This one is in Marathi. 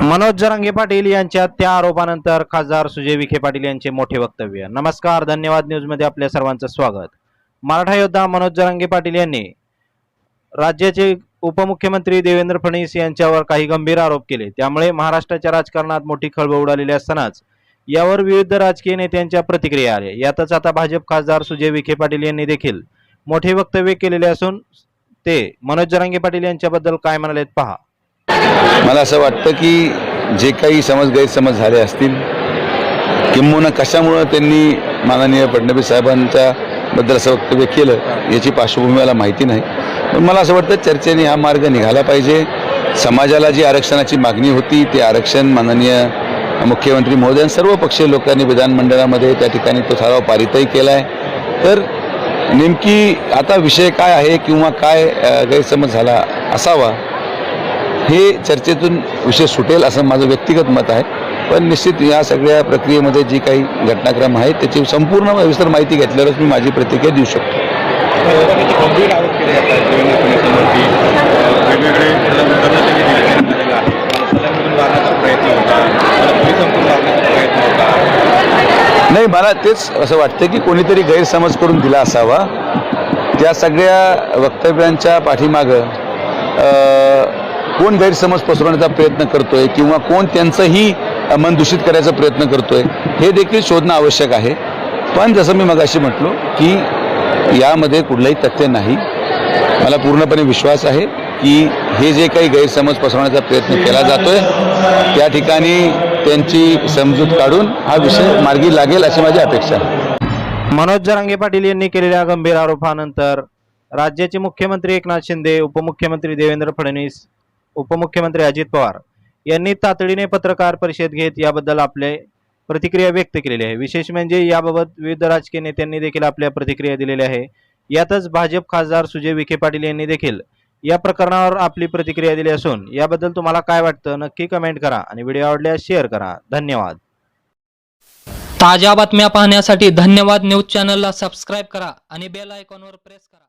मनोज जरांगे पाटील यांच्या त्या आरोपानंतर खासदार सुजय विखे पाटील यांचे मोठे वक्तव्य. नमस्कार धन्यवाद न्यूजमध्ये आपल्या सर्वांचं स्वागत. मराठा योद्धा मनोज जरांगे पाटील यांनी राज्याचे उपमुख्यमंत्री देवेंद्र फडणवीस यांच्यावर काही गंभीर आरोप केले. त्यामुळे महाराष्ट्राच्या राजकारणात मोठी खळबळ उडालेली असतानाच यावर विविध राजकीय नेत्यांच्या प्रतिक्रिया आल्या. यातच आता भाजप खासदार सुजय विखे पाटील यांनी देखील मोठे वक्तव्य केलेले असून ते मनोज जरांगे पाटील यांच्याबद्दल काय म्हणालेत पहा. मला असं वाटतं की जे काही समज गैरसमज झाले असतील किंबहुना कशामुळं त्यांनी माननीय फडणवीस साहेबांच्या बद्दल असं वक्तव्य केलं याची पार्श्वभूमी मला माहिती नाही. पण मला असं वाटतं चर्चेने हा मार्ग निघाला पाहिजे. समाजाला जी आरक्षणाची मागणी होती ते आरक्षण माननीय मुख्यमंत्री महोदय आणि सर्व पक्षीय लोकांनी विधानमंडळामध्ये त्या ठिकाणी तो ठराव पारितही केला आहे. तर नेमकी आता विषय काय आहे किंवा काय गैरसमज झाला असावा हे चर्चेतून विषय सुटेल असं माझं व्यक्तिगत मत आहे. पण निश्चित या सगळ्या प्रक्रियेमध्ये जी काही घटनाक्रम आहे त्याची संपूर्ण विस्तार माहिती घेतल्यावरच मी माझी प्रतिक्रिया देऊ शकतो. नाही मला तेच असं वाटतं की कोणीतरी गैरसमज करून दिला असावा. त्या सगळ्या वक्तव्यांच्या पाठीमागं कोण गैरसमज पसरवण्याचा प्रयत्न करतोय किंवा कोण त्यांचंही मन दूषित करायचा प्रयत्न करतोय हे देखील शोधणं आवश्यक आहे. पण जसं मी मगाशी म्हटलो की यामध्ये कुठलंही तथ्य नाही. मला पूर्णपणे विश्वास आहे की हे जे काही गैरसमज पसरवण्याचा प्रयत्न केला जातोय त्या ठिकाणी त्यांची समजूत काढून हा विषय मार्गी लागेल अशी माझी अपेक्षा आहे. मनोज जरांगे पाटील यांनी केलेल्या गंभीर आरोपानंतर राज्याचे मुख्यमंत्री एकनाथ शिंदे उपमुख्यमंत्री देवेंद्र फडणवीस उपमुख्यमंत्री अजित पवार यांनी तातडीने पत्रकार परिषद घेत याबद्दल आपले प्रतिक्रिया व्यक्त केलेली आहे. विशेष म्हणजे याबाबत विविध राजकीय नेत्यांनी देखील आपल्या प्रतिक्रिया दिलेल्या आहे. यातच भाजप खासदार सुजय विखे पाटील यांनी देखील या प्रकरणावर आपली प्रतिक्रिया दिली असून याबद्दल तुम्हाला काय वाटतं नक्की कमेंट करा आणि व्हिडिओ आवडल्यास शेअर करा. धन्यवाद. ताज्या बातम्या पाहण्यासाठी धन्यवाद न्यूज चॅनलला सबस्क्राईब करा आणि बेल आयकॉनवर प्रेस करा.